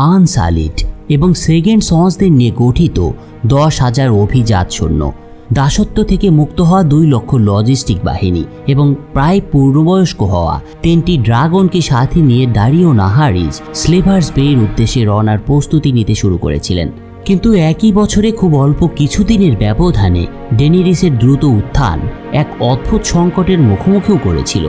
আনসালিড এবং সেকেন্ড সন্সদের নিয়ে গঠিত দশ হাজার অভিজাত সৈন্য। দাসত্ব থেকে মুক্ত হওয়া দুই লক্ষ লজিস্টিক বাহিনী এবং প্রায় পূর্ণবয়স্ক হওয়া তিনটি ড্রাগনকে সাথে নিয়ে দাঁড়িয়েও নাহারিজ স্লেভার্স বেয়ের উদ্দেশ্যে রওনার প্রস্তুতি নিতে শুরু করেছিলেন। কিন্তু একই বছরে খুব অল্প কিছুদিনের ব্যবধানে ডেনিরিসের দ্রুত উত্থান এক অদ্ভুত সংকটের মুখোমুখিও করেছিল।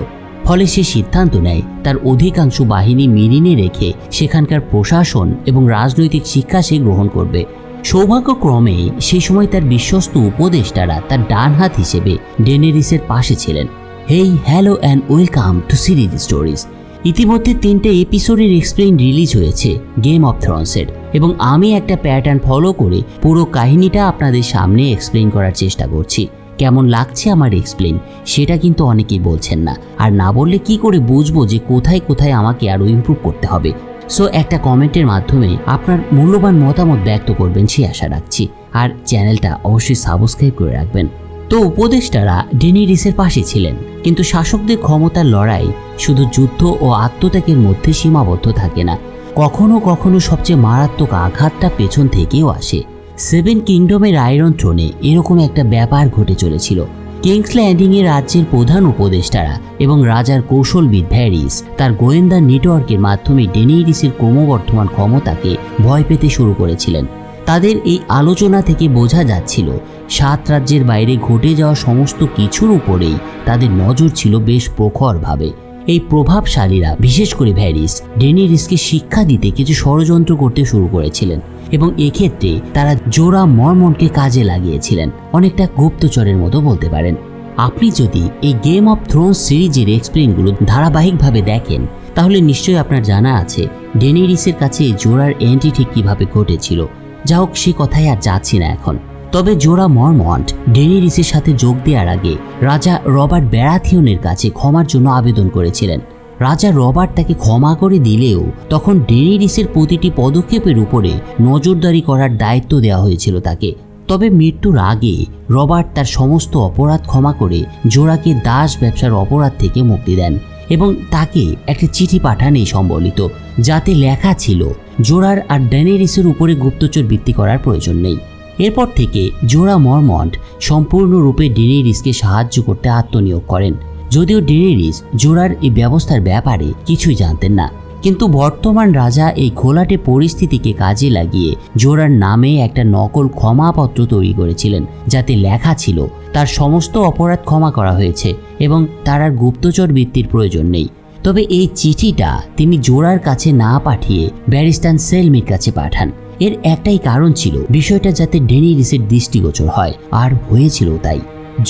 ফলে সে সিদ্ধান্ত নেয় তার অধিকাংশ বাহিনী মিরিনে রেখে সেখানকার প্রশাসন এবং রাজনৈতিক শিক্ষা সে গ্রহণ করবে। সৌভাগ্যক্রমে সেই সময় তার বিশ্বস্ত উপদেষ্টারা তার ডান হাত হিসেবে ডেনেরিসের পাশে ছিলেন। Hey, hello and welcome to series stories. ইতিমধ্যে তিনটে এপিসোডের এক্সপ্লেইন রিলিজ হয়েছে গেম অফ থ্রন্সের এবং আমি একটা প্যাটার্ন ফলো করে পুরো কাহিনীটা আপনাদের সামনে এক্সপ্লেন করার চেষ্টা করছি। কেমন লাগছে আমার এক্সপ্লেন সেটা কিন্তু অনেকেই বলছেন না। আর না বললে কি করে বুঝব যে কোথায় কোথায় আমাকে আরও ইমপ্রুভ করতে হবে? সো একটা কমেন্টের মাধ্যমে আপনার মূল্যবান মতামত ব্যক্ত করবেন সে আশা রাখছি। আর চ্যানেলটা অবশ্যই সাবস্ক্রাইব করে রাখবেন। তো, উপদেষ্টারা ডেনিরিসের পাশে ছিলেন। কিন্তু শাসকদের ক্ষমতার লড়াই শুধু যুদ্ধ ও আত্মত্যাগের মধ্যে সীমাবদ্ধ থাকে না। কখনো কখনো সবচেয়ে মারাত্মক আঘাতটা পেছন থেকেও আসে। সেভেন কিংডমের আয়রন থ্রোনে এরকম একটা ব্যাপার ঘটে চলেছিল। কিংস ল্যান্ডিংয়ে রাজ্যের প্রধান উপদেষ্টারা এবং রাজার কৌশলবিদ ভ্যারিস তার গোয়েন্দা নেটওয়ার্কের মাধ্যমে ডেনিরিসের ক্রমবর্ধমান ক্ষমতাকে ভয় পেতে শুরু করেছিলেন। তাদের এই আলোচনা থেকে বোঝা যাচ্ছিল, সাত রাজ্যের বাইরে ঘটে যাওয়া সমস্ত কিছুর উপরেই তাদের নজর ছিল বেশ প্রখরভাবে। এই প্রভাবশালীরা, বিশেষ করে ভ্যারিস, ডেনিরিসকে শিক্ষা দিতে কিছু ষড়যন্ত্র করতে শুরু করেছিলেন এবং এক্ষেত্রে তারা জোড়া মর্মনকে কাজে লাগিয়েছিলেন। অনেকটা গুপ্তচরের মতো বলতে পারেন। আপনি যদি এই গেম অফ থ্রোন সিরিজের এক্সপ্লেনগুলো ধারাবাহিকভাবে দেখেন, তাহলে নিশ্চয়ই আপনার জানা আছে ডেনিরিসের কাছে জোড়ার এন্ট্রি ঠিক কীভাবে ঘটেছিল। যা হোক, সে কথায় আর যাচ্ছি না এখন। তবে জোড়া মর্মন্ট ডেনিরিসের সাথে যোগ দেওয়ার আগে রাজা রবার্ট ব্যারাথিয়নের কাছে ক্ষমার জন্য আবেদন করেছিলেন। রাজা রবার্ট তাকে ক্ষমা করে দিলেও তখন ডেনিরিসের প্রতিটি পদক্ষেপের উপরে নজরদারি করার দায়িত্ব দেওয়া হয়েছিল তাকে। তবে মৃত্যুর আগে রবার্ট তার সমস্ত অপরাধ ক্ষমা করে জোড়াকে দাস ব্যবসার অপরাধ থেকে মুক্তি দেন এবং তাকে একটি চিঠি পাঠান এই সম্বলিত, যাতে লেখা ছিল, জোড়ার আর ড্যানেরিসের উপরে গুপ্তচর বৃত্তি করার প্রয়োজন নেই। এরপর থেকে জোড়া মর্মন্ট সম্পূর্ণরূপে ডেনেরিসকে সাহায্য করতে আত্মনিয়োগ করেন। যদিও ডেনেরিস জোড়ার এই ব্যবস্থার ব্যাপারে কিছুই জানতেন না। কিন্তু বর্তমান রাজা এই ঘোলাটে পরিস্থিতিকে কাজে লাগিয়ে জোড়ার নামে একটা নকল ক্ষমাপত্র তৈরি করেছিলেন, যাতে লেখা ছিল, তার সমস্ত অপরাধ ক্ষমা করা হয়েছে এবং তার আর গুপ্তচর বৃত্তির প্রয়োজন নেই। তবে এই চিঠিটা তিনি জোড়ার কাছে না পাঠিয়ে ব্যারিস্টান সেলমির কাছে পাঠান। এর একটাই কারণ ছিল বিষয়টা যাতে ডেনিরিসের দৃষ্টিগোচর হয়, আর হয়েছিল তাই।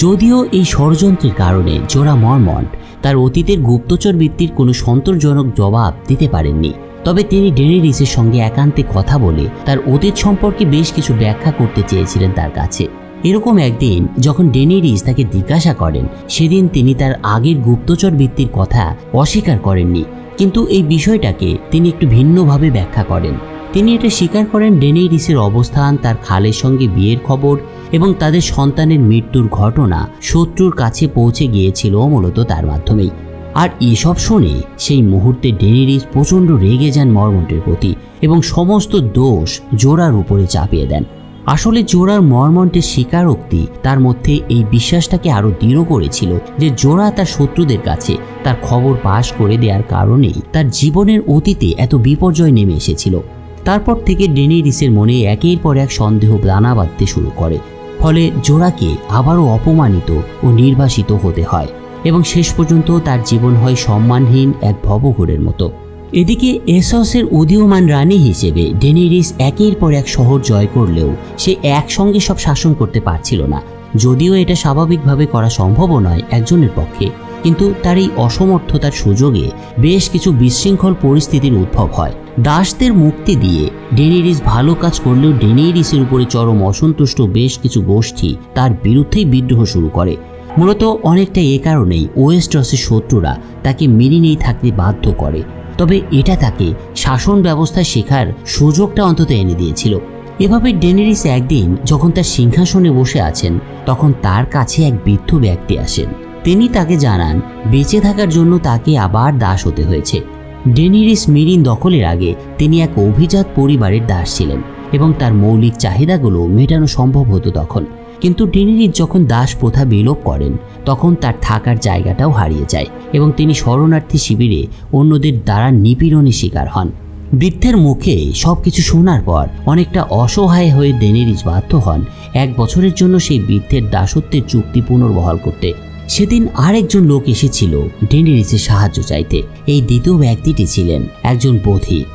যদিও এই ষড়যন্ত্রের কারণে জোড়া মর্মন্ট তার অতীতের গুপ্তচর বৃত্তির কোনো সন্তোষজনক জবাব দিতে পারেননি, তবে তিনি ডেনিরিসের সঙ্গে একান্তে কথা বলে তার অতীত সম্পর্কে বেশ কিছু ব্যাখ্যা করতে চেয়েছিলেন তার কাছে। এরকম একদিন যখন ডেনিরিস তাকে জিজ্ঞাসা করেন, সেদিন তিনি তার আগের গুপ্তচর বৃত্তির কথা অস্বীকার করেননি, কিন্তু এই বিষয়টাকে তিনি একটু ভিন্নভাবে ব্যাখ্যা করেন। তিনি এটা স্বীকার করেন ডেনিরিসের অবস্থান, তার খালের সঙ্গে বিয়ের খবর এবং তাদের সন্তানের মৃত্যুর ঘটনা শত্রুর কাছে পৌঁছে গিয়েছিল মূলত তার মাধ্যমেই। আর এসব শুনে সেই মুহূর্তে ডেনিরিস প্রচণ্ড রেগে যান মর্মন্টের প্রতি এবং সমস্ত দোষ জোড়ার উপরে চাপিয়ে দেন। আসলে জোড়ার মর্মন্টের স্বীকারোক্তি তার মধ্যে এই বিশ্বাসটাকে আরও দৃঢ় করেছিল যে জোড়া তার শত্রুদের কাছে তার খবর পাশ করে দেওয়ার কারণেই তার জীবনের অতীতে এত বিপর্যয় নেমে এসেছিল। তারপর থেকে ডেনিরিসের মনে একের পর এক সন্দেহ দানা বাঁধতে শুরু করে। ফলে জোড়াকে আবারও অপমানিত ও নির্বাসিত হতে হয় এবং শেষ পর্যন্ত তার জীবন হয় সম্মানহীন এক ভবঘুরের মতো। এদিকে এসসের উদীয়মান রানী হিসেবে ডেনিরিস একের পর এক শহর জয় করলেও সে একসঙ্গে সব শাসন করতে পারছিল না, যদিও এটা স্বাভাবিকভাবে করা সম্ভবও নয় একজনের পক্ষে। কিন্তু তার এই অসমর্থতার সুযোগে বেশ কিছু বিশৃঙ্খল পরিস্থিতির উদ্ভব হয়। দাসদের মুক্তি দিয়ে ডেনিরিস ভালো কাজ করলেও ডেনিরিসের উপরে চরম অসন্তুষ্ট বেশ কিছু গোষ্ঠী তার বিরুদ্ধেই বিদ্রোহ শুরু করে। মূলত অনেকটা এ কারণেই ওয়েস্টসের শত্রুরা তাকে মেনে নিয়ে থাকতে বাধ্য করে। তবে এটা তাকে শাসন ব্যবস্থা শেখার সুযোগটা অন্তত এনে দিয়েছিল। এভাবে ডেনেরিস একদিন যখন তার সিংহাসনে বসে আছেন, তখন তার কাছে এক বৃদ্ধ ব্যক্তি আসেন। তিনি তাকে জানান, বেঁচে থাকার জন্য তাকে আবার দাস হতে হয়েছে। ডেনিরিস মেরিন দখলের আগে তিনি এক অভিজাত পরিবারের দাস ছিলেন এবং তার মৌলিক চাহিদাগুলো মেটানো সম্ভব হতো তখন। কিন্তু ডেনিরিস যখন দাস প্রথা বিলোপ করেন, তখন তার থাকার জায়গাটাও হারিয়ে যায় এবং তিনি শরণার্থী শিবিরে অন্যদের দ্বারা নিপীড়নের শিকার হন। বৃদ্ধের মুখে সব কিছু শোনার পর অনেকটা অসহায় হয়ে ডেনেরিস বাধ্য হন এক বছরের জন্য সেই বৃদ্ধের দাসত্বের চুক্তি পুনর্বহাল করতে। সেদিন আরেকজন লোক এসেছিল ডেনেরিসের সাহায্য চাইতে। এই দ্বিতীয় ব্যক্তিটি ছিলেন একজন বধির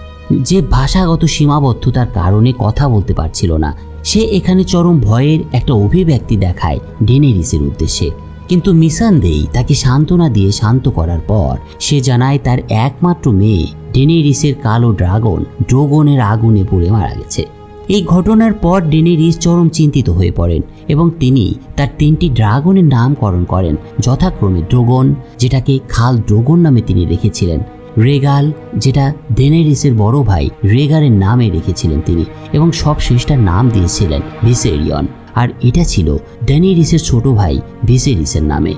যে ভাষাগত সীমাবদ্ধতার কারণে কথা বলতে পারছিল না, সে এখানে চরম ভয়ের একটা অভিব্যক্তি দেখায় ডেনেরিসের উদ্দেশ্যে। কিন্তু মিসানদেই তাকে সান্ত্বনা দিয়ে শান্ত করার পর, সে জানায় তার একমাত্র মেয়ে ডেনেরিসের কালো ড্রাগন ড্রোগনের আগুনে পুড়ে মারা গেছে। এই ঘটনার পর ডেনেরিস চরম চিন্তিত হয়ে পড়েন এবং তিনি তার তিনটি ড্রাগনের নামকরণ করেন, যথাক্রমে ড্রোগন, যেটাকে খাল ড্রোগন নামে তিনি রেখেছিলেন, রেগাল, যেটা ডেনেরিসের বড় ভাই রেগারের নামে রেখেছিলেন তিনি এবং সব শেষটার নাম দিয়েছিলেন ভিসেরিয়ন। আর এটা ছিল ডেনেরিসের ছোট ভাই ভিসেরিসের নামে।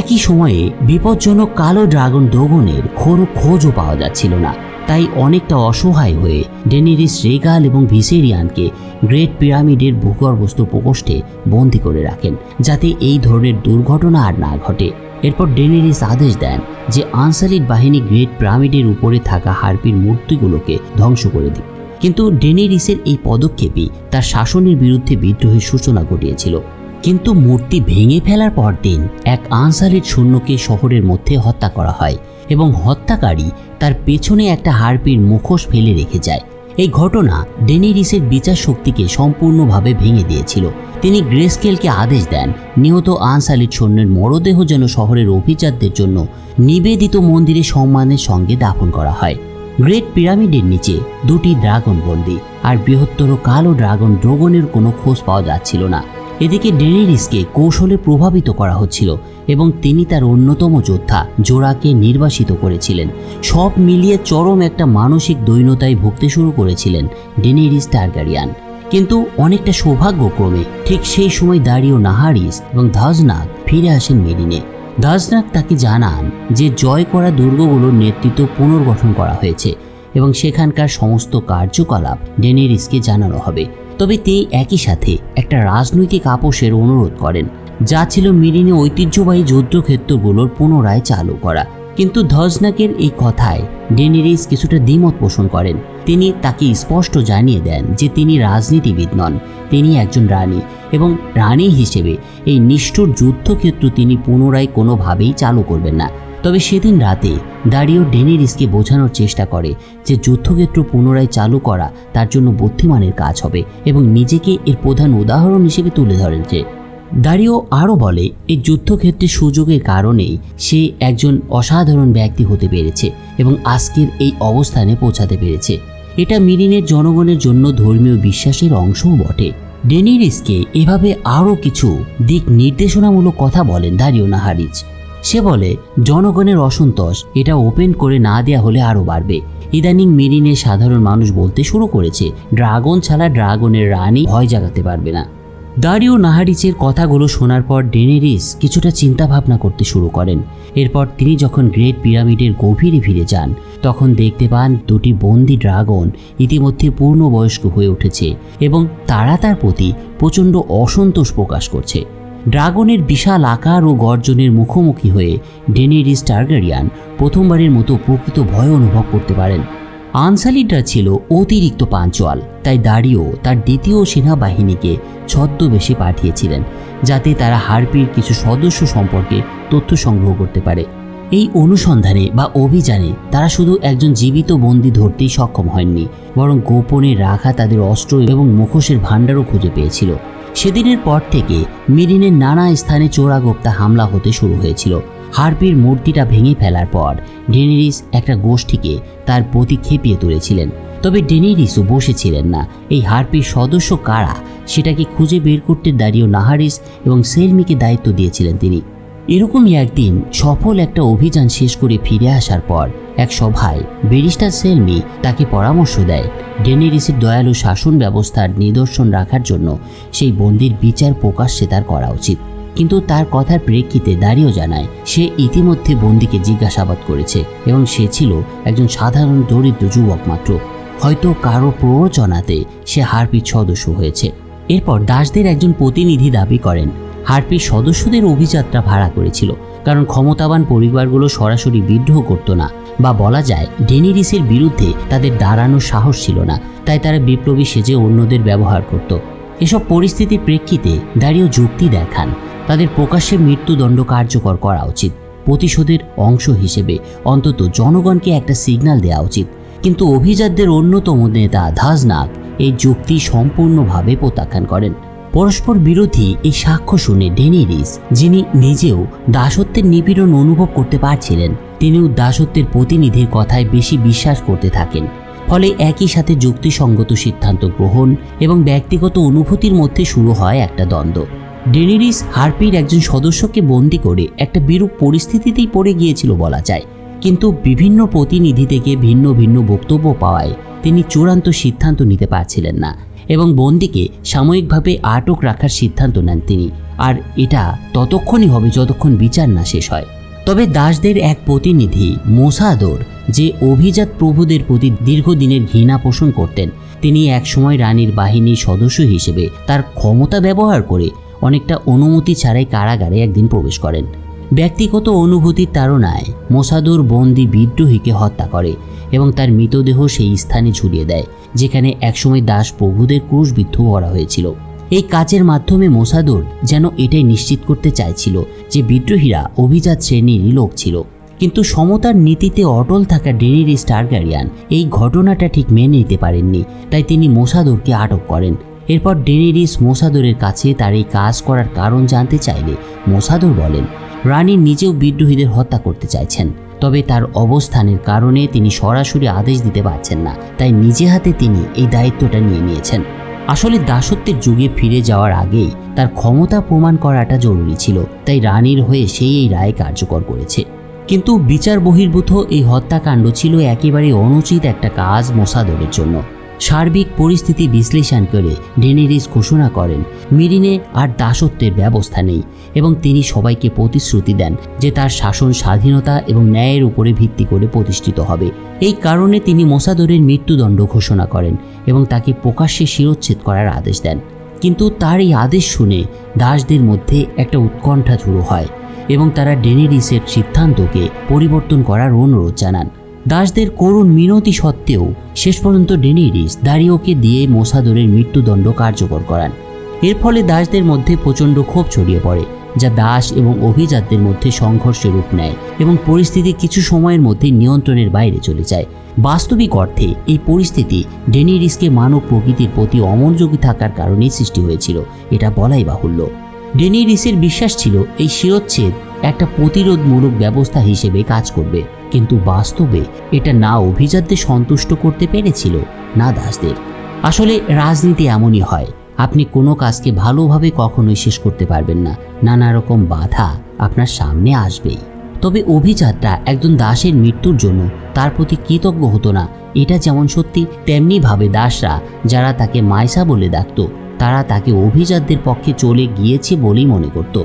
একই সময়ে বিপজ্জনক কালো ড্রাগন ডোগনের কোনো খোঁজও পাওয়া যাচ্ছিল না। তাই অনেকটা অসহায় হয়ে ডেনিরিস রেগাল এবং ভিসেরিয়ানকে গ্রেট পিরামিডের ভূগর্ভস্থ প্রকোষ্ঠে বন্দি করে রাখেন, যাতে এই ধরনের দুর্ঘটনা আর না ঘটে। এরপর ডেনিরিস আদেশ দেন যে আনসারিট বাহিনী গ্রেট পিরামিডের উপরে থাকা হারপির মূর্তিগুলোকে ধ্বংস করে দিক। কিন্তু ডেনেরিসের এই পদক্ষেপই তার শাসনের বিরুদ্ধে বিদ্রোহের সূচনা ঘটিয়েছিল। কিন্তু মূর্তি ভেঙে ফেলার পরদিন এক আনসারিট সৈন্যকে শহরের মধ্যে হত্যা করা হয়। এবং হত্যাকারী তার পেছনে একটা হারপির মুখোশ ফেলে রেখে যায়। এই ঘটনা ডেনিরিসের বিচার শক্তিকে সম্পূর্ণভাবে ভেঙে দিয়েছিল। তিনি গ্রেস্কেলকে আদেশ দেন, নিহত আনসালিট সৈন্যের মরদেহ যেন শহরের অভিজাতদের জন্য নিবেদিত মন্দিরে সম্মানের সঙ্গে দাফন করা হয়। গ্রেট পিরামিডের নিচে দুটি ড্রাগন বন্দি আর বৃহত্তর কালো ড্রাগন ড্রোগনের কোনো খোঁজ পাওয়া যাচ্ছিল না। এদিকে ডেনেরিসকে কৌশলে প্রভাবিত করা হচ্ছিল এবং তিনি তার অন্যতম যোদ্ধা জোড়াকে নির্বাসিত করেছিলেন। সব মিলিয়ে চরম একটা মানসিক দৈন্যতায় ভুগতে শুরু করেছিলেন ডেনেরিস টার্গারিয়ান। কিন্তু অনেকটা সৌভাগ্যক্রমে ঠিক সেই সময় দাঁড়িয়েও নাহারিস এবং ধাজনাগ ফিরে আসেন মেরিনে। দাজনাক তাকে জানান যে জয় করা দুর্গগুলোর নেতৃত্ব পুনর্গঠন করা হয়েছে এবং সেখানকার সমস্ত কার্যকলাপ ডেনেরিসকে জানানো হবে। তবে তিনি একই সাথে একটা রাজনৈতিক আপোষের অনুরোধ করেন, যা ছিল মিরিনে ঐতিহ্যবাহী যুদ্ধক্ষেত্রগুলোর পুনরায় চালু করা। কিন্তু ধজনাকের এই কথায় ডেনেরিস কিছুটা দ্বিমত পোষণ করেন। তিনি তাকে স্পষ্ট জানিয়ে দেন যে তিনি রাজনীতিবিদ নন, তিনি একজন রানী এবং রানী হিসেবে এই নিষ্ঠুর যুদ্ধক্ষেত্র তিনি পুনরায় কোনোভাবেই চালু করবেন না। তবে সেদিন রাতে দাঁড়িয়েও ডেনেরিসকে বোঝানোর চেষ্টা করে যে যুদ্ধক্ষেত্র পুনরায় চালু করা তার জন্য বুদ্ধিমানের কাজ হবে এবং নিজেকে এর প্রধান উদাহরণ হিসেবে তুলে ধরেন যে। দাঁড়িয়েও আরও বলে, এই যুদ্ধক্ষেত্রে সুযোগের কারণেই সে একজন অসাধারণ ব্যক্তি হতে পেরেছে এবং আজকের এই অবস্থানে পৌঁছাতে পেরেছে। এটা মিরিনের জনগণের জন্য ধর্মীয় বিশ্বাসের অংশও বটে। ডেনিরিসকে এভাবে আরও কিছু দিক নির্দেশনামূলক কথা বলেন দাঁড়িও নাহারিজ। সে বলে, জনগণের অসন্তোষ, এটা ওপেন করে না দেয়া হলে আরও বাড়বে। ইদানিং মেরিনের সাধারণ মানুষ বলতে শুরু করেছে, ড্রাগন ছাড়া ড্রাগনের রানী ভয় জাগাতে পারবে না। দারিও নাহারিচের কথাগুলো শোনার পর ডেনেরিস কিছুটা চিন্তা ভাবনা করতে শুরু করেন। এরপর তিনি যখন গ্রেট পিরামিডের গভীরে ফিরে যান, তখন দেখতে পান দুটি বন্দি ড্রাগন ইতিমধ্যে পূর্ণবয়স্ক হয়ে উঠেছে এবং তারা তার প্রতি প্রচণ্ড অসন্তোষ প্রকাশ করছে। ড্রাগনের বিশাল আকার ও গর্জনের মুখোমুখি হয়ে ডেনেরিস টার্গারিয়ান প্রথমবারের মতো প্রকৃত ভয় অনুভব করতে পারেন। আনসালিডরা ছিল অতিরিক্ত পাঞ্চোয়াল, তাই দাঁড়িয়েও তার দ্বিতীয় সেনাবাহিনীকে ছদ্মবেশে পাঠিয়েছিলেন, যাতে তারা হারপির কিছু সদস্য সম্পর্কে তথ্য সংগ্রহ করতে পারে। এই অনুসন্ধানে বা অভিযানে তারা শুধু একজন জীবিত বন্দি ধরতেই সক্ষম হয়নি, বরং গোপনে রাখা তাদের অস্ত্র এবং মুখোশের ভাণ্ডারও খুঁজে পেয়েছিল। সেদিনের পর থেকে মিরিনের নানা স্থানে চোরাগোপ্তা হামলা হতে শুরু হয়েছিল। হারপির মূর্তিটা ভেঙে ফেলার পর ডেনেরিস একটা গোষ্ঠীকে তার প্রতি খেপিয়ে তুলেছিলেন। তবে ডেনেরিসও বসেছিলেন না। এই হারপির সদস্য কারা, সেটাকে খুঁজে বের করতে দাঁড়িয়েও নাহারিস এবং সেলমিকে দায়িত্ব দিয়েছিলেন তিনি। এরকমই একদিন সফল একটা অভিযান শেষ করে ফিরে আসার পর এক সভায় ব্যারিস্টার সেলমি তাকে পরামর্শ দেয় ডেনেরিসের দয়ালু শাসন ব্যবস্থার নিদর্শন রাখার জন্য সেই বন্দির বিচার প্রকাশ্যে তার করা উচিত। কিন্তু তার কথার প্রেক্ষিতে দাঁড়িয়েও জানায়, সে ইতিমধ্যে বন্দিকে জিজ্ঞাসাবাদ করেছে এবং সে ছিল একজন সাধারণ দরিদ্র যুবক মাত্র। হয়তো কারও প্ররোচনাতে সে হারপির সদস্য হয়েছে। এরপর দাসদের একজন প্রতিনিধি দাবি করেন হারপির সদস্যদের অভিযাত্রা ভাড়া করেছিল, কারণ ক্ষমতাবান পরিবারগুলো সরাসরি বিদ্রোহ করতো না, বা বলা যায় ডেনিরিসের বিরুদ্ধে তাদের দাঁড়ানোর সাহস ছিল না, তাই তারা বিপ্লবী সেজে অন্যদের ব্যবহার করত। এসব পরিস্থিতির প্রেক্ষিতে দাঁড়িয়েও যুক্তি দেখান, তাদের প্রকাশ্যে মৃত্যুদণ্ড কার্যকর করা উচিত, প্রতিশোধের অংশ হিসেবে অন্তত জনগণকে একটা সিগন্যাল দেওয়া উচিত। কিন্তু অভিজাতদের অন্যতম নেতা ধাজনাক এই যুক্তি সম্পূর্ণভাবে প্রত্যাখ্যান করেন। পরস্পর বিরোধী এই সাক্ষ্য শুনে ডেনিরিস, যিনি নিজেও দাসত্বের নিপীড়ন অনুভব করতে পারছিলেন, তিনিও দাসত্বের প্রতিনিধির কথায় বেশি বিশ্বাস করতে থাকেন। ফলে একই সাথে যুক্তিসঙ্গত সিদ্ধান্ত গ্রহণ এবং ব্যক্তিগত অনুভূতির মধ্যে শুরু হয় একটা দ্বন্দ্ব। ডেনিরিস হারপির একজন সদস্যকে বন্দি করে একটা বিরূপ পরিস্থিতিতেই পড়ে গিয়েছিল বলা যায়। কিন্তু বিভিন্ন প্রতিনিধি থেকে ভিন্ন ভিন্ন বক্তব্য পাওয়ায় তিনি চূড়ান্ত সিদ্ধান্ত নিতে পারছিলেন না। এবং বন্দিকে সাময়িকভাবে আটক রাখার সিদ্ধান্ত নেন তিনি। আর এটা ততক্ষণই হবে যতক্ষণ বিচার না শেষ হয়। তবে দাসদের এক প্রতিনিধি, মোসাদর, যে অভিজাত প্রভুদের প্রতি দীর্ঘদিনের ঘৃণা পোষণ করতেন, তিনি একসময় রানীর বাহিনীর সদস্য হিসেবে তার ক্ষমতা ব্যবহার করে অনেকটা অনুমতি ছাড়াই কারাগারে একদিন প্রবেশ করেন। ব্যক্তিগত অনুভূতির তাড়নায় মোসাদুর বন্দি বিদ্রোহীকে হত্যা করে এবং তার মৃতদেহ সেই স্থানে ঝুলিয়ে দেয়। যেখানে একসময় দাস প্রভুদের ক্রুশবিদ্ধ করা হয়েছিল। এই কাজের মাধ্যমে মোসাদুর যেন এটাই নিশ্চিত করতে চাইছিল যে বিদ্রোহীরা অভিজাত শ্রেণীরই লোক ছিল। কিন্তু সমতার নীতিতে অটল থাকা ডেনিরি স্টারগারিয়ান এই ঘটনাটা ঠিক মেনে নিতে পারেননি, তাই তিনি মোসাদুরকে আটক করেন। এরপর ডেনিরিস মোসাদুরের কাছে তার এই কাজ করার কারণ জানতে চাইলে মোসাদুর বলেন, রানী নিজেও বিদ্রোহীদের হত্যা করতে চাইছেন। তবে তার অবস্থানের কারণে তিনি সরাসরি আদেশ দিতে পারছেন না, তাই নিজে হাতে তিনি এই দায়িত্বটা নিয়ে নিয়েছেন। আসলে দাসত্বের যুগে ফিরে যাওয়ার আগেই তার ক্ষমতা প্রমাণ করাটা জরুরি ছিল, তাই রানীর হয়ে সেই এই রায় কার্যকর করেছে। কিন্তু বিচার বহির্ভূত এই হত্যাকাণ্ড ছিল একেবারে অনুচিত একটা কাজ মোসাদরের জন্য। সার্বিক পরিস্থিতি বিশ্লেষণ করে ডেনেরিস ঘোষণা করেন, মিরিনে আর দাসত্বের ব্যবস্থা নেই এবং তিনি সবাইকে প্রতিশ্রুতি দেন যে তার শাসন স্বাধীনতা এবং ন্যায়ের উপরে ভিত্তি করে প্রতিষ্ঠিত হবে। এই কারণে তিনি মোসাদরের মৃত্যুদণ্ড ঘোষণা করেন এবং তাকে প্রকাশ্যে শিরোচ্ছেদ করার আদেশ দেন। কিন্তু তার এই আদেশ শুনে দাসদের মধ্যে একটা উৎকণ্ঠা শুরু হয় এবং তারা ডেনেরিসের সিদ্ধান্তকে পরিবর্তন করার অনুরোধ জানান। দাসদের করুণ মিনতি সত্ত্বেও শেষ পর্যন্ত ডেনিরিস দারিওকে দিয়ে মোসাদরের মৃত্যুদণ্ড কার্যকর করান। এর ফলে দাসদের মধ্যে প্রচণ্ড ক্ষোভ ছড়িয়ে পড়ে, যা দাস এবং অভিজাতদের মধ্যে সংঘর্ষের রূপ নেয় এবং পরিস্থিতি কিছু সময়ের মধ্যে নিয়ন্ত্রণের বাইরে চলে যায়। বাস্তবিক অর্থে, এই পরিস্থিতি ডেনিরিসকে মানব প্রকৃতির প্রতি অমনোযোগী থাকার কারণেই সৃষ্টি হয়েছিল, এটা বলাই বাহুল্য। ডেনিরিসের বিশ্বাস ছিল, এই শিরোচ্ছেদ একটা প্রতিরোধমূলক ব্যবস্থা হিসেবে কাজ করবে। কিন্তু বাস্তবে এটা না অভিজাতদের সন্তুষ্ট করতে পেরেছিল না দাসদের। আসলে রাজনীতি এমনই হয়, আপনি কোনো কাজকে ভালোভাবে কখনোই শেষ করতে পারবেন না, নানা রকম বাধা আপনার সামনে আসবেই। তবে অভিজাতরা একজন দাসের মৃত্যুর জন্য তার প্রতি কৃতজ্ঞ হতো না, এটা যেমন সত্যি, তেমনিভাবে দাসরা যারা তাকে মাইসা বলে ডাকত, তারা তাকে অভিজাতদের পক্ষে চলে গিয়েছে বলেই মনে করত।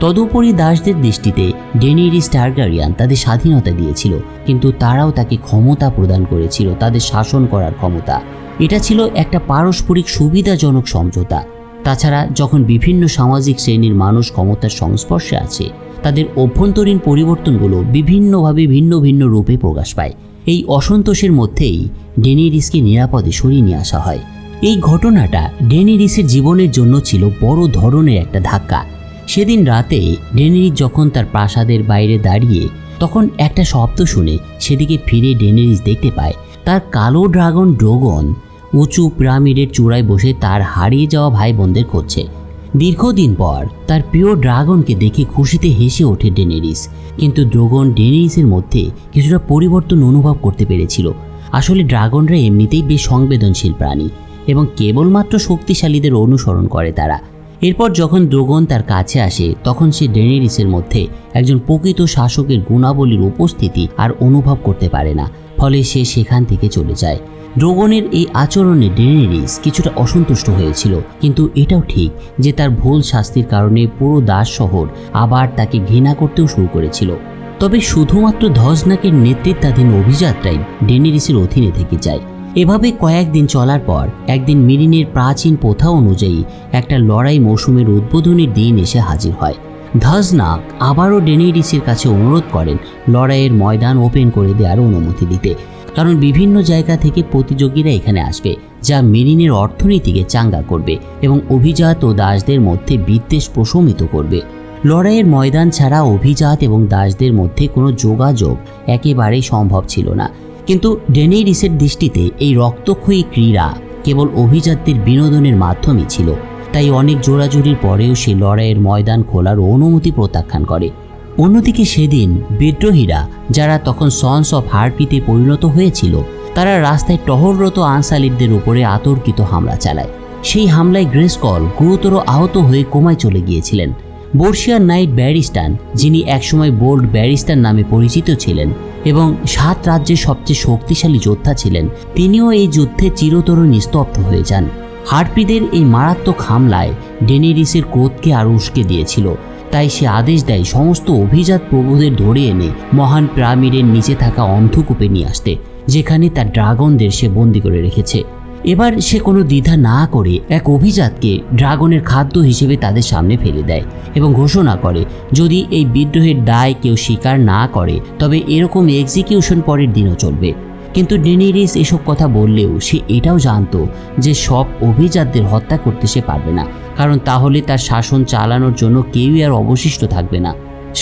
তদুপরি দাসদের দৃষ্টিতে ডেনিরিস টার্গারিয়ান তাদের স্বাধীনতা দিয়েছিল, কিন্তু তারাও তাকে ক্ষমতা প্রদান করেছিল, তাদের শাসন করার ক্ষমতা। এটা ছিল একটা পারস্পরিক সুবিধাজনক সমঝোতা। তাছাড়া যখন বিভিন্ন সামাজিক শ্রেণির মানুষ ক্ষমতার সংস্পর্শে আছে, তাদের অভ্যন্তরীণ পরিবর্তনগুলো বিভিন্নভাবে ভিন্ন ভিন্ন রূপে প্রকাশ পায়। এই অসন্তোষের মধ্যেই ডেনিরিসকে নিরাপদে সরিয়ে নিয়ে আসা হয়। এই ঘটনাটা ডেনিরিসের জীবনের জন্য ছিল বড় ধরনের একটা ধাক্কা। সেদিন রাতে ডেনেরিস যখন তার প্রাসাদের বাইরে দাঁড়িয়ে তখন একটা শব্দ শুনে সেদিকে ফিরে ডেনেরিস দেখতে পায়, তার কালো ড্রাগন ড্রোগন উঁচু পিরামিডের চূড়ায় বসে তার হারিয়ে যাওয়া ভাই বোনদের খুঁজছে। দীর্ঘদিন পর তার প্রিয় ড্রাগনকে দেখে খুশিতে হেসে ওঠে ডেনেরিস, কিন্তু ড্রাগন ডেনেরিসের মধ্যে কিছুটা পরিবর্তন অনুভব করতে পেরেছিল। আসলে ড্রাগনরা এমনিতেই বেশ সংবেদনশীল প্রাণী এবং কেবলমাত্র শক্তিশালীদের অনুসরণ করে তারা। এরপর যখন দ্রোগন তার কাছে আসে, তখন সে ডেনেরিসের মধ্যে একজন প্রকৃত শাসকের গুণাবলীর উপস্থিতি আর অনুভব করতে পারে না, ফলে সে সেখান থেকে চলে যায়। ড্রোগনের এই আচরণে ডেনেরিস কিছুটা অসন্তুষ্ট হয়েছিল, কিন্তু এটাও ঠিক যে তার ভুল শাস্তির কারণে পুরো দাস শহর আবার তাকে ঘৃণা করতেও শুরু করেছিল। তবে শুধুমাত্র ধজনাকের নেতৃত্বাধীন অভিযাত্রাই ডেনেরিসের অধীনে থেকে যায়। এভাবে কয়েকদিন চলার পর একদিন মিরিনের প্রাচীন প্রথা অনুযায়ী একটা লড়াই মৌসুমের উদ্বোধনের দিন এসে হাজির হয়। ধজনাক আবারও ডেনেরিসের কাছে অনুরোধ করেন লড়াইয়ের ময়দান ওপেন করে দেওয়ার অনুমতি দিতে। কারণ বিভিন্ন জায়গা থেকে প্রতিযোগীরা এখানে আসবে, যা মেরিনের অর্থনীতিকে চাঙ্গা করবে এবং অভিজাত ও দাসদের মধ্যে বিদ্বেষ প্রশমিত করবে। লড়াইয়ের ময়দান ছাড়া অভিজাত এবং দাসদের মধ্যে কোনো যোগাযোগ একেবারেই সম্ভব ছিল না। কিন্তু ডেনেরিসের দৃষ্টিতে এই রক্তক্ষয়ী ক্রীড়া কেবল অভিজাতদের বিনোদনের মাধ্যমই ছিল। তাই অনেক জোড়াজুড়ির পরেও সে লড়াইয়ের ময়দান খোলার অনুমতি প্রত্যাখ্যান করে। অন্যদিকে সেদিন বিদ্রোহীরা, যারা তখন সন্স অফ হারপিতে পরিণত হয়েছিল, তারা রাস্তায় টহলরত আনসালিরদের উপরে আতর্কিত হামলা চালায়। সেই হামলায় গ্রেসকল গুরুতর আহত হয়ে কোমায় চলে গিয়েছিলেন। বর্ষিয়ার নাইট ব্যারিস্টান যিনি একসময় বোল্ড ব্যারিস্টার নামে পরিচিত ছিলেন এবং সাত রাজ্যের সবচেয়ে শক্তিশালী যোদ্ধা ছিলেন, তিনিও এই যুদ্ধে চিরতর নিস্তব্ধ হয়ে যান। হারপিদের এই মারাত্মক হামলায় ডেনেরিসের ক্রোধকে আরও উস্কে দিয়েছিল, তাই সে আদেশ দেয় সমস্ত অভিজাত প্রভুদের ধরে এনে মহান পিরামিডের নিচে থাকা অন্ধকূপে নিয়ে আসতে, যেখানে তার ড্রাগনদের সে বন্দি করে রেখেছে। এবার সে কোনো দ্বিধা না করে এক অভিজাতকে ড্রাগনের খাদ্য হিসেবে তাদের সামনে ফেলে দেয় এবং ঘোষণা করে, যদি এই বিদ্রোহের দায় কেউ স্বীকার না করে, তবে এরকম এক্সিকিউশন পরের দিনও চলবে। কিন্তু ডেনেরিস এসব কথা বললেও সে এটাও জানতো যে সব অভিজাতদের হত্যা করতে সে পারবে না, কারণ তাহলে তার শাসন চালানোর জন্য কেউই আর অবশিষ্ট থাকবে না।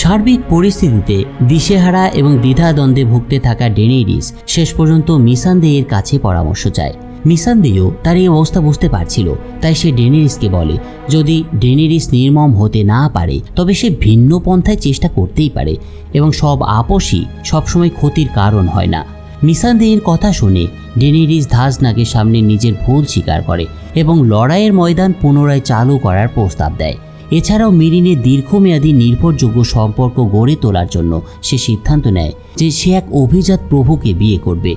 সার্বিক পরিস্থিতিতে দিশেহারা এবং দ্বিধাদ্বন্দ্বে ভুগতে থাকা ডেনেরিস শেষ পর্যন্ত মিসানদেয়ের কাছে পরামর্শ চায়। মিসানদেও তার এই অবস্থা বুঝতে পারছিল, তাই সে ডেনেরিসকে বলে, যদি ডেনেরিস নির্মম হতে না পারে, তবে সে ভিন্ন পন্থায় চেষ্টা করতেই পারে এবং সব আপসই সবসময় ক্ষতির কারণ হয় না। মিসানদেহের কথা শুনে ডেনেরিস ধাজনাকের সামনে নিজের ভুল স্বীকার করে এবং লড়াইয়ের ময়দান পুনরায় চালু করার প্রস্তাব দেয়। এছাড়াও মিরিনের দীর্ঘমেয়াদী নির্ভরযোগ্য সম্পর্ক গড়ে তোলার জন্য সে সিদ্ধান্ত নেয় যে সে এক অভিজাত প্রভুকে বিয়ে করবে।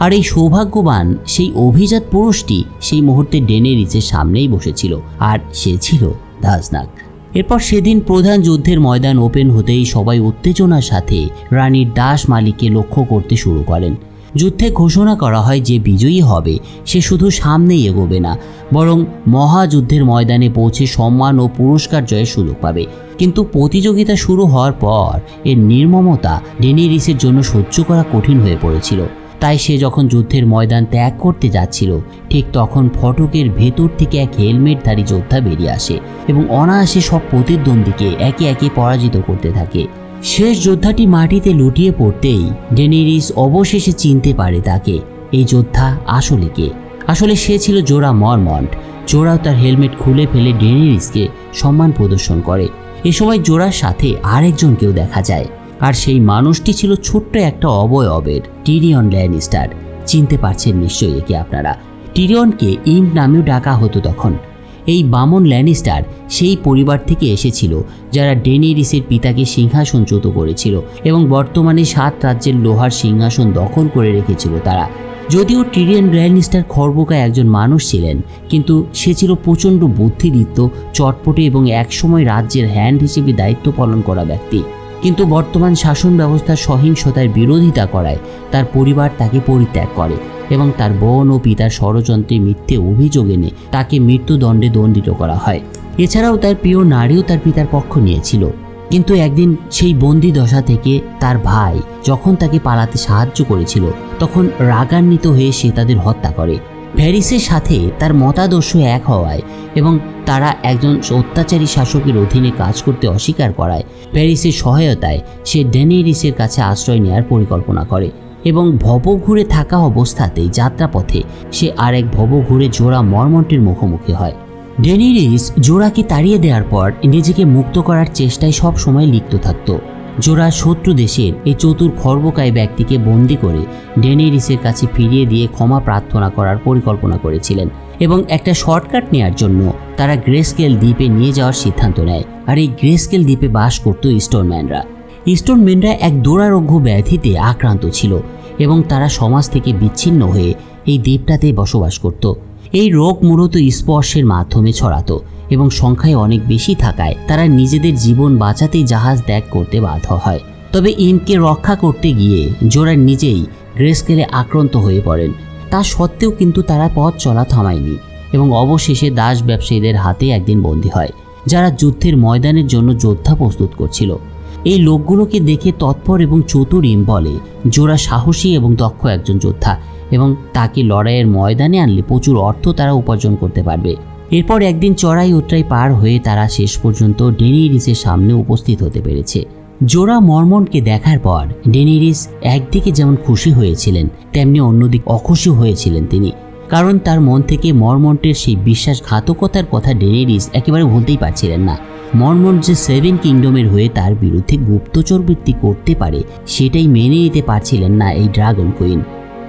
আর এই সৌভাগ্যবান সেই অভিজাত পুরুষটি সেই মুহূর্তে ডেনেরিসের সামনেই বসেছিল, আর সে ছিল ধাজনাক এরপর সেদিন প্রধান যুদ্ধের ময়দান ওপেন হতেই সবাই উত্তেজনার সাথে রানীর দাস মালিককে লক্ষ্য করতে শুরু করেন। যুদ্ধে ঘোষণা করা হয় যে বিজয়ী হবে, সে শুধু সামনেই এগোবে না, বরং মহাযুদ্ধের ময়দানে পৌঁছে সম্মান ও পুরস্কার জয়ের সুযোগ পাবে। কিন্তু প্রতিযোগিতা শুরু হওয়ার পর এর নির্মমতা ডেনিরিসের জন্য সহ্য করা কঠিন হয়ে পড়েছিল। তাই সে যখন যুদ্ধের ময়দান ত্যাগ করতে যাচ্ছিল, ঠিক তখন ফটকের ভেতর থেকে এক হেলমেটধারী যোদ্ধা বেরিয়ে আসে এবং অনায়াসে সব প্রতিদ্বন্দ্বীকে একে একে পরাজিত করতে থাকে। শেষ যোদ্ধাটি মাটিতে লুটিয়ে পড়তেই ডেনেরিস অবশেষে চিনতে পারে তাকে। এই যোদ্ধা আসলে কে? আসলে সে ছিল জোড়া মরমন্ট। জোড়াও তার হেলমেট খুলে ফেলে ডেনেরিসকে সম্মান প্রদর্শন করে। এ সময় জোড়ার সাথে আরেকজনকেও দেখা যায়। আর সেই মানুষটি ছিল ছোট্ট একটা অবয়বের টিরিয়ন ল্যানিস্টার চিনতে পারছেন নিশ্চয়ই একে আপনারা। টিরিয়নকে ইম নামেও ডাকা হতো তখন। এই বামন ল্যানিস্টার সেই পরিবার থেকে এসেছিল, যারা ডেনিরিসের পিতাকে সিংহাসনচ্যুত করেছিল এবং বর্তমানে সাত রাজ্যের লোহার সিংহাসন দখল করে রেখেছিল তারা। যদিও টিরিয়ান ল্যানিস্টার খর্বকায় একজন মানুষ ছিলেন, কিন্তু সে ছিল প্রচণ্ড বুদ্ধিদীপ্ত, চটপটে এবং একসময় রাজ্যের হ্যান্ড হিসেবে দায়িত্ব পালন করা ব্যক্তি। কিন্তু বর্তমান শাসন ব্যবস্থার সহিংসতার বিরোধিতা করায় তার পরিবার তাকে পরিত্যাগ করে এবং তার বোন ও পিতার ষড়যন্ত্রে মিথ্যে অভিযোগ এনে তাকে মৃত্যুদণ্ডে দণ্ডিত করা হয়। এছাড়াও তার প্রিয় নারীও তার পিতার পক্ষ নিয়েছিল। কিন্তু একদিন সেই বন্দি দশা থেকে তার ভাই যখন তাকে পালাতে সাহায্য করেছিল, তখন রাগান্বিত হয়ে সে তাদের হত্যা করে। প্যারিসের সাথে তার মতাদর্শ এক হওয়ায় এবং তারা একজন অত্যাচারী শাসকের অধীনে কাজ করতে অস্বীকার করায়, প্যারিসের সহায়তায় সে ডেনেরিসের কাছে আশ্রয় নেওয়ার পরিকল্পনা করে এবং ভবঘুরে থাকা অবস্থাতেই যাত্রাপথে সে আরেক ভবঘুরে জোড়া মর্মন্টের মুখোমুখি হয়। ডেনিরিস জোড়াকে তাড়িয়ে দেওয়ার পর নিজেকে মুক্ত করার চেষ্টায় সব সময় লিপ্ত থাকত। জোড়া শত্রু দেশের এই চতুর খর্বকায় ব্যক্তিকে বন্দি করে ডেনেরিসের কাছে ফিরিয়ে দিয়ে ক্ষমা প্রার্থনা করার পরিকল্পনা করেছিলেন এবং একটা শর্টকাট নেয়ার জন্য তারা গ্রেস্কেল দ্বীপে নিয়ে যাওয়ার সিদ্ধান্ত নেয়। আর এই গ্রেস্কেল দ্বীপে বাস করত স্টোনম্যানরা। স্টোনম্যানরা এক দুরারোগ্য ব্যাধিতে আক্রান্ত ছিল এবং তারা সমাজ থেকে বিচ্ছিন্ন হয়ে এই দ্বীপটাতে বসবাস করত। এই রোগ মূলত স্পর্শের মাধ্যমে ছড়াতো এবং সংখ্যায় অনেক বেশি থাকায় তারা নিজেদের জীবন বাঁচাতেই জাহাজ ত্যাগ করতে বাধ্য হয়। তবে ইমকে রক্ষা করতে গিয়ে জোরা নিজেই গ্রেস্কেলে আক্রান্ত হয়ে পড়েন। তা সত্ত্বেও কিন্তু তারা পথ চলা থামায়নি এবং অবশেষে দাস ব্যবসায়ীদের হাতে একদিন বন্দী হয়, যারা যুদ্ধের ময়দানের জন্য যোদ্ধা প্রস্তুত করছিল। এই লোকগুলোকে দেখে তৎপর এবং চতুর ইম বলে, জোড়া সাহসী এবং দক্ষ একজন যোদ্ধা। এবং তাকে লড়াইয়ের ময়দানে আনলে প্রচুর অর্থ তারা উপার্জন করতে পারবে। এরপর একদিন চড়াই উতরাই পার হয়ে তারা শেষ পর্যন্ত ডেনিরিসের সামনে উপস্থিত হতে পেরেছে। জোড়া মর্মনকে দেখার পর ডেনিরিস একদিকে যেমন খুশি হয়েছিলেন, তেমনি অন্যদিকে অখুশি হয়েছিলেন তিনি। কারণ তার মন থেকে মর্মন্টের সেই বিশ্বাসঘাতকতার কথা ডেনিরিস একেবারে ভুলতেই পারছিলেন না। মর্মন যে সেভেন কিংডমের হয়ে তার বিরুদ্ধে গুপ্তচর বৃত্তি করতে পারে, সেটাই মেনে নিতে পারছিলেন না এই ড্রাগন কুইন।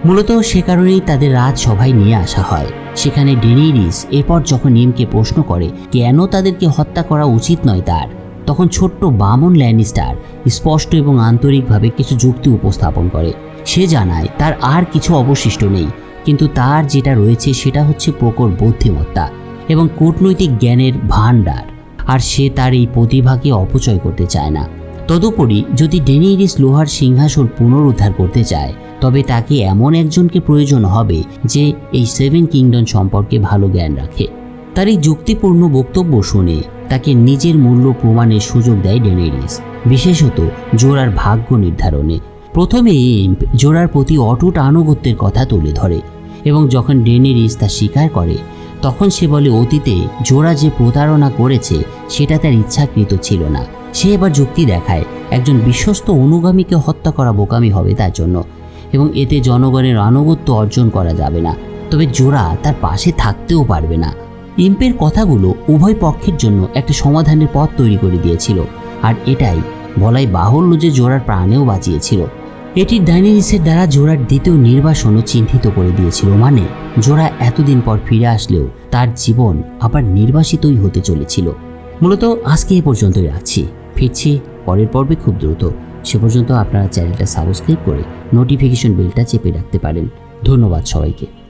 মূলত সে কারণেই তাদের রাজসভায় নিয়ে আসা হয়। সেখানে ডেনেরিস এরপর যখন নিমকে প্রশ্ন করে, কেন তাদেরকে হত্যা করা উচিত নয় তার? তখন ছোট্ট বামন ল্যানিস্টার স্পষ্ট এবং আন্তরিকভাবে কিছু যুক্তি উপস্থাপন করে। সে জানায়, তার আর কিছু অবশিষ্ট নেই, কিন্তু তার যেটা রয়েছে সেটা হচ্ছে প্রকট বুদ্ধিমত্তা এবং কূটনৈতিক জ্ঞানের ভাণ্ডার, আর সে তার এই প্রতিভাকে অপচয় করতে চায় না। তদুপরি, যদি ডেনিরিস লোহার সিংহাসন পুনরুদ্ধার করতে চায়, তবে তাকে এমন একজনকে প্রয়োজন হবে যে এই সেভেন কিংডম সম্পর্কে ভালো জ্ঞান রাখে। তার এই যুক্তিপূর্ণ বক্তব্য শুনে তাকে নিজের মূল্য প্রমাণের সুযোগ দেয় ডেনেরিস, বিশেষত জোড়ার ভাগ্য নির্ধারণে। প্রথমে ইম্প জোড়ার প্রতি অটুট আনুগত্যের কথা তুলে ধরে এবং যখন ডেনেরিস তা স্বীকার করে, তখন সে বলে, অতীতে জোড়া যে প্রতারণা করেছে, সেটা তার ইচ্ছাকৃত ছিল না। সে এবার যুক্তি দেখায়, একজন বিশ্বস্ত অনুগামীকে হত্যা করা বোকামি হবে তার জন্য এবং এতে জনগণের আনুগত্য অর্জন করা যাবে না। তবে জোড়া তার পাশে থাকতেও পারবে না। ইম্পের কথাগুলো উভয় পক্ষের জন্য একটা সমাধানের পথ তৈরি করে দিয়েছিল। আর এটাই বলাই বাহুল্য যে জোড়ার প্রাণেও বাঁচিয়েছিল। এটি ডাইনিরিসের দ্বারা জোড়ার দ্বিতীয় নির্বাসনও চিহ্নিত করে দিয়েছিল। মানে জোড়া এতদিন পর ফিরে আসলেও তার জীবন আবার নির্বাসিতই হতে চলেছিল। মূলত আজকে এ পর্যন্তই রাখছি। ফিরছি পরের পর্বে খুব দ্রুত। সে পর্যন্ত আপনারা চ্যানেলটা সাবস্ক্রাইব করে নোটিফিকেশন বেলটা চেপে রাখতে পারেন। ধন্যবাদ সবাইকে।